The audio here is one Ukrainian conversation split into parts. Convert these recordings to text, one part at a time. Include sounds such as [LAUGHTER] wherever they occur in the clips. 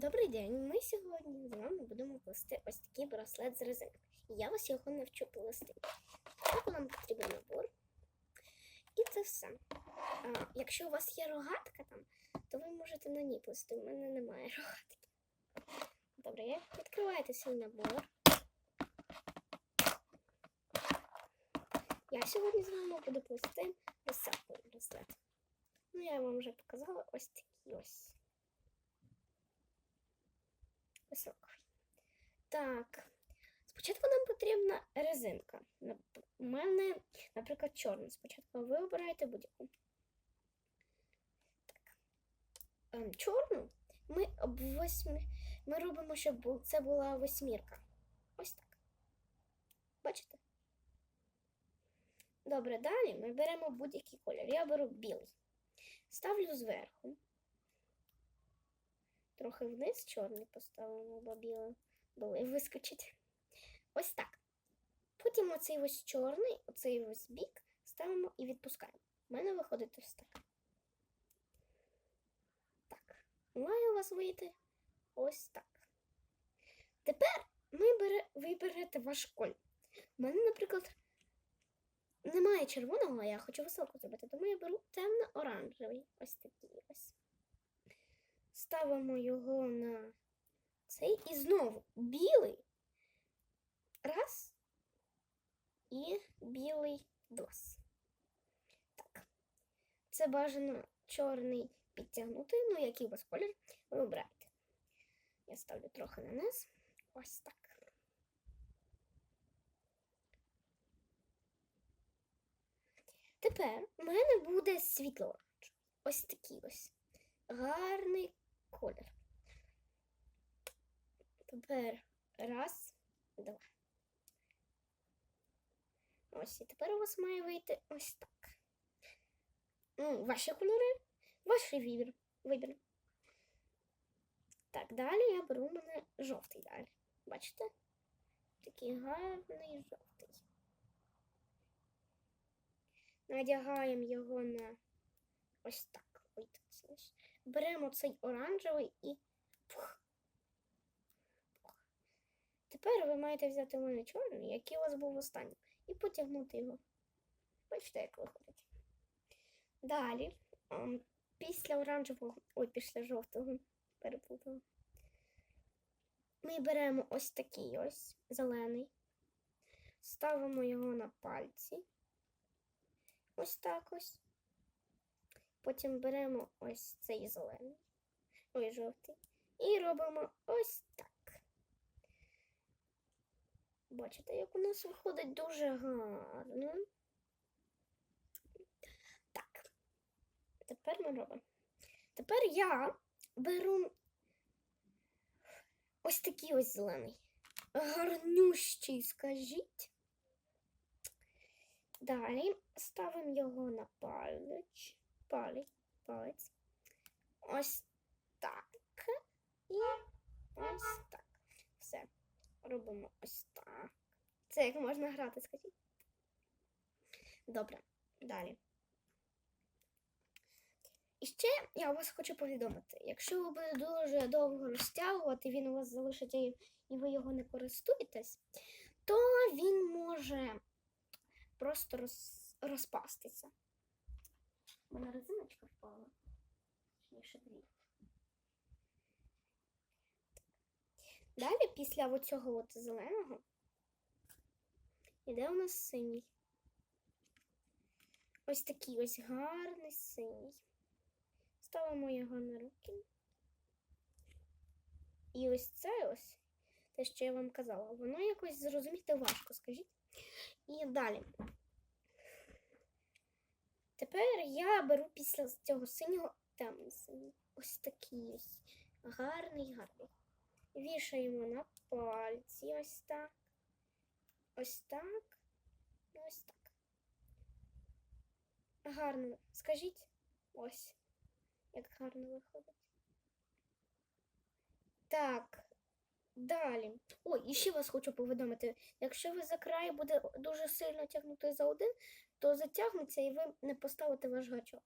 Добрий день. Ми сьогодні з вами будемо плести ось такий браслет з резинки. Я вас його навчу плести. Спочатку нам потрібен набор. І це все. А, якщо у вас є рогатка там, то ви можете на ній плести. У мене немає [LAUGHS] рогатки. Добре, я відкриваєте свій набор. Я сьогодні з вами буду плести високий браслет. Ну, я вам вже показала ось такий ось високий. Так. Спочатку нам потрібна резинка. У мене, наприклад, чорна. Спочатку ви обираєте будь-яку. Ем, чорну ми об восьмі... ми робимо, щоб це була восьмірка. Ось так. Бачите? Добре, далі ми беремо будь-який колір. Я беру білий. Ставлю зверху. Трохи вниз чорний поставимо, бо білий білий вискочить. Ось так. Потім оцей ось чорний, оцей ось бік ставимо і відпускаємо. У мене виходить ось так. Так. Має у вас вийти ось так. Тепер ми бере, ви ваш колір. У мене, наприклад, немає червоного, а я хочу високо зробити, тому я беру темно-оранжевий. Ось такий ось ставимо його на цей і знову білий. Раз. І білий два. Так. Це бажано чорний підтягнутий, ну який у вас колір, ви обираєте. Я ставлю трохи на низ. Ось так. Тепер у мене буде світло. Ось такий ось гарний колір. Тепер раз, два. Ось і тепер у вас має вийти ось так. Ну, ваші кольори, ваш вибір. вибір. Так, далі я беру у мене жовтий далі. Бачите? Такий гарний жовтий. Надягаємо його на ось так. Так. Беремо цей оранжевий і пух. Пух. Тепер ви маєте взяти мене чорний, який у вас був останній, і потягнути його. Бачите, як виходить. Далі, ем, після оранжевого, ой, після жовтого, переплутала. Ми беремо ось такий ось зелений, ставимо його на пальці. Ось так ось. Потім беремо ось цей зелений, ой, жовтий, і робимо ось так. Бачите, як у нас виходить дуже гарно. Так. Тепер ми робимо. Тепер я беру ось такий ось зелений. Гарнющий, скажіть. Далі ставимо його на палець. Палець. палець. Ось так. І ось так. Все. Робимо ось так. Це як можна грати, скажіть. Добре, далі. І ще я вас хочу повідомити, якщо ви будете дуже довго розтягувати, він у вас залишиться і і ви його не користуєтесь, то він може просто роз, розпастися. У мене резиночка впала. Точніше дві. Далі, після оцього от зеленого, іде у нас синій. Ось такий ось гарний синій. Ставимо його на руки. І ось це ось, те, що я вам казала, воно якось зрозуміти важко, скажіть. І далі. Тепер я беру після цього синього темний синій. Ось такий ось гарний, гарний. Вішаємо на пальці ось так. Ось так. І ось так. Гарно. Скажіть ось, як гарно виходить. Так. Далі. Ой, і ще вас хочу повідомити. Якщо ви за край буде дуже сильно тягнути за один, то затягнеться і ви не поставите ваш гачок.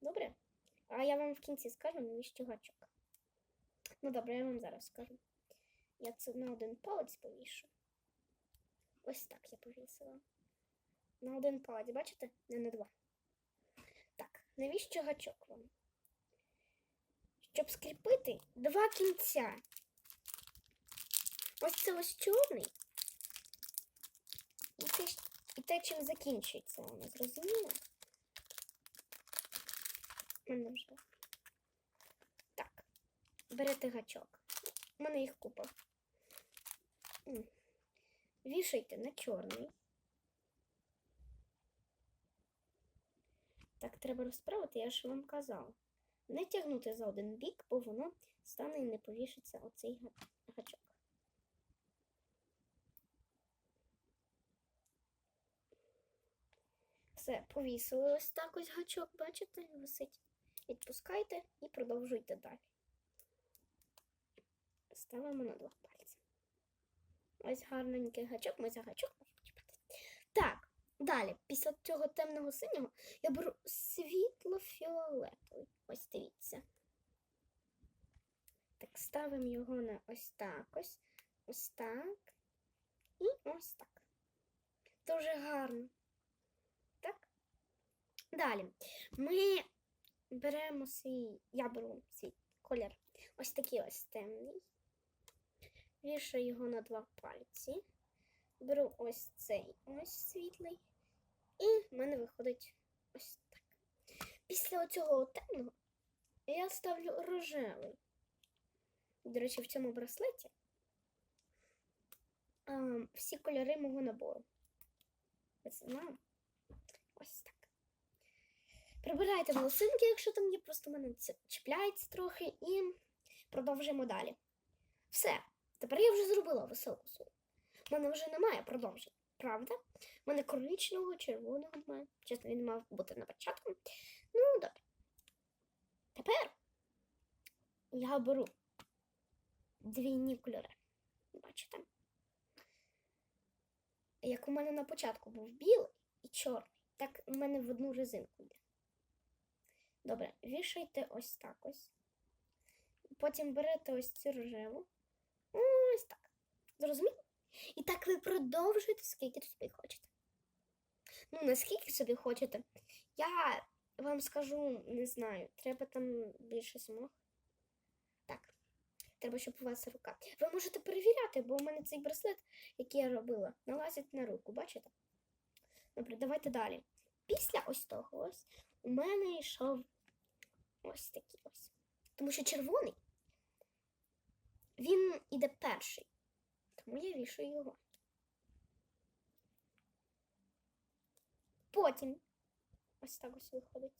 Добре? А я вам в кінці скажу, навіщо гачок. Ну добре, я вам зараз скажу. Я це на один палець повішу. Ось так я повісила. На один палець, бачите? Не на два. Так, навіщо гачок вам? Щоб скріпити два кінця. Ось це ось чорний. І те, і те чим закінчується воно, зрозуміло? Мене вже. Так. Берете гачок. У мене їх купа. Вішайте на чорний. Так треба розправити, я ж вам казала. Не тягнути за один бік, бо воно стане і не повішиться оцей гачок. Все, повісили ось так ось гачок, бачите, висить. Відпускайте і продовжуйте далі. Ставимо на два пальці. Ось гарненький гачок, ми за гачок далі, після цього темного синього я беру світло-фіолетовий. Ось дивіться. Так, ставимо його на ось так ось, ось так і ось так. Дуже гарно. Так? Далі. Ми беремо свій, я беру свій колір. Ось такий ось темний. Вішаю його на два пальці. Беру ось цей ось світлий. І в мене виходить ось так. Після оцього темного я ставлю рожевий. До речі, в цьому браслеті а, всі кольори мого набору. Ось так. Прибирайте волосинки, якщо там є, просто мене це чіпляється трохи, і продовжуємо далі. Все. Тепер я вже зробила веселку свою. У мене вже немає продовжень, правда? У мене коричневого, червоного немає. Чесно, він мав бути на початку. Ну, добре. Тепер я беру двійні кольори. Бачите? Як у мене на початку був білий і чорний, так у мене в одну резинку йде. Добре, вішайте ось так ось. Потім берете ось цю рожеву. Ось так. Зрозуміло? І так ви продовжуєте, скільки собі хочете. Ну, наскільки собі хочете. Я вам скажу, не знаю, треба там більше смог. Так. Треба, щоб у вас рука. Ви можете перевіряти, бо у мене цей браслет, який я робила, налазить на руку, бачите? Добре, давайте далі. Після ось того ось у мене йшов ось такий ось. Тому що червоний, він іде перший. Тому я вішаю його. Потім ось так ось виходить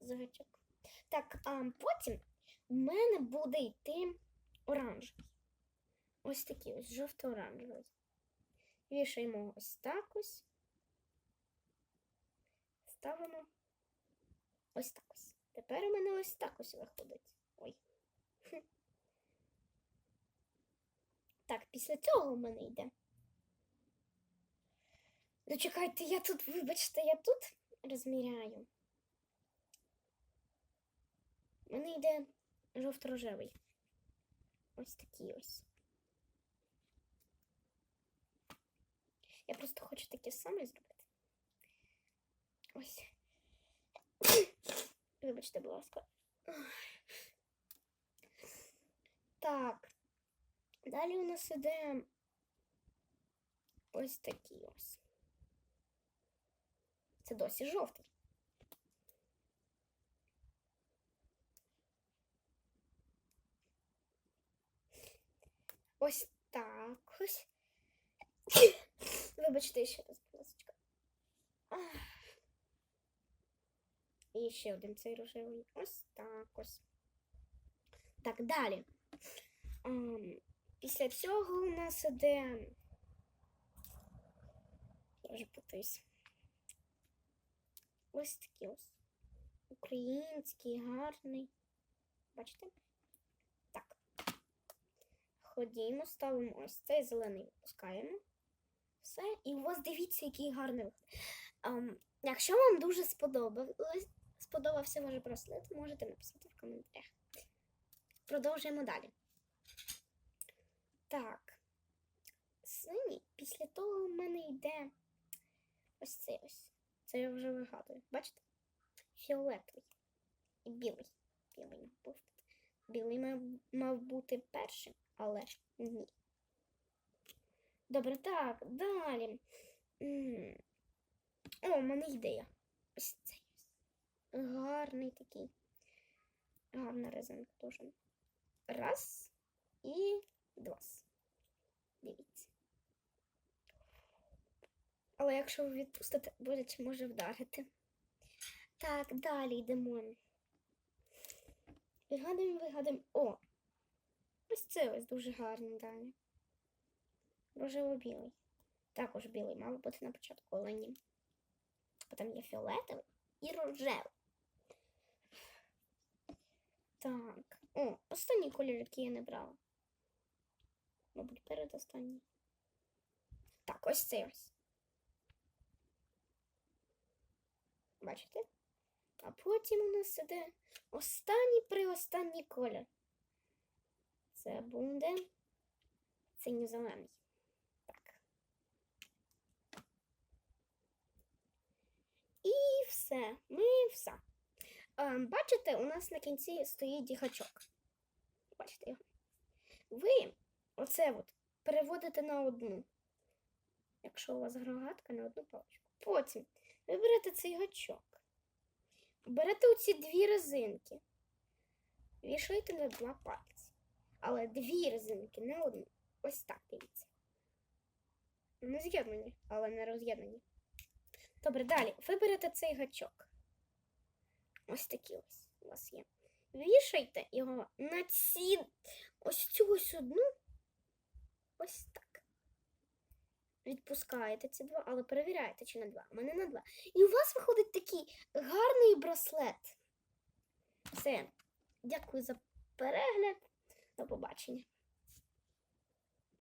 загачок. Так, а потім у мене буде йти оранжевий. Ось такий ось жовто-оранжевий. Вішаємо ось так ось. Ставимо ось так ось. Тепер у мене ось так ось виходить. Ой. Так, після цього у мене йде. Зачекайте, я тут, вибачте, я тут розміряю. У мене йде жовто-рожевий. Ось такий ось. Я просто хочу таке саме зробити. Ось. Вибачте, будь ласка. Так. Далі у нас іде ось такий ось. Це досі жовтий. Ось так ось. Вибачте, ще раз, будь ласка. І ще один цей рожевий. Ось так ось. Так, далі. Після цього у нас іде. Я вже. Ось такий ось. Український, гарний. Бачите? Так. Ходімо, ставимо ось цей зелений випускаємо. Все. І у вас дивіться, який гарний. Ем, якщо вам дуже сподобалось, сподобався ваш браслет, можете написати в коментарях. Продовжуємо далі. Так. Синій, після того в мене йде ось цей ось. Це я вже вигадую. Бачите? Фіолетовий і білий. Білий бути. Білий мав, мав бути першим, але ні. Добре, так, далі. М. О, у мене ідея. Ось цей ось. Гарний такий. Гарна резинка дуже. Раз і. Дивіться. Але якщо ви відпустите, будете може вдарити. Так, далі йдемо. Вигадуємо, вигадуємо. О! Ось це ось дуже гарний далі. Рожево-білий. Також білий, мав бути на початку, але ні. Потім є фіолетовий і рожевий. Так. О, останній колір, який я не брала. Мабуть, передостанній. Так, ось цей ось. Бачите? А потім у нас іде останній прioстанній колір. Це буде синьо-зелений. Так. І все. Ми все. А, бачите, у нас на кінці стоїть дігачок. Бачите його? Ви оце от переводите на одну. Якщо у вас рогатка на одну паличку. Потім ви берете цей гачок. Берете оці дві резинки. Вішаєте на два пальці. Але дві резинки, не одну. Ось так дивіться. Не з'єднані, але не роз'єднані. Добре, далі. Ви берете цей гачок. Ось такі ось у вас є. Вішайте його на ці ось цю ось одну. Ось так. Відпускаєте ці два, але перевіряєте, чи на два. У мене на два. І у вас виходить такий гарний браслет. Все. Дякую за перегляд. До побачення.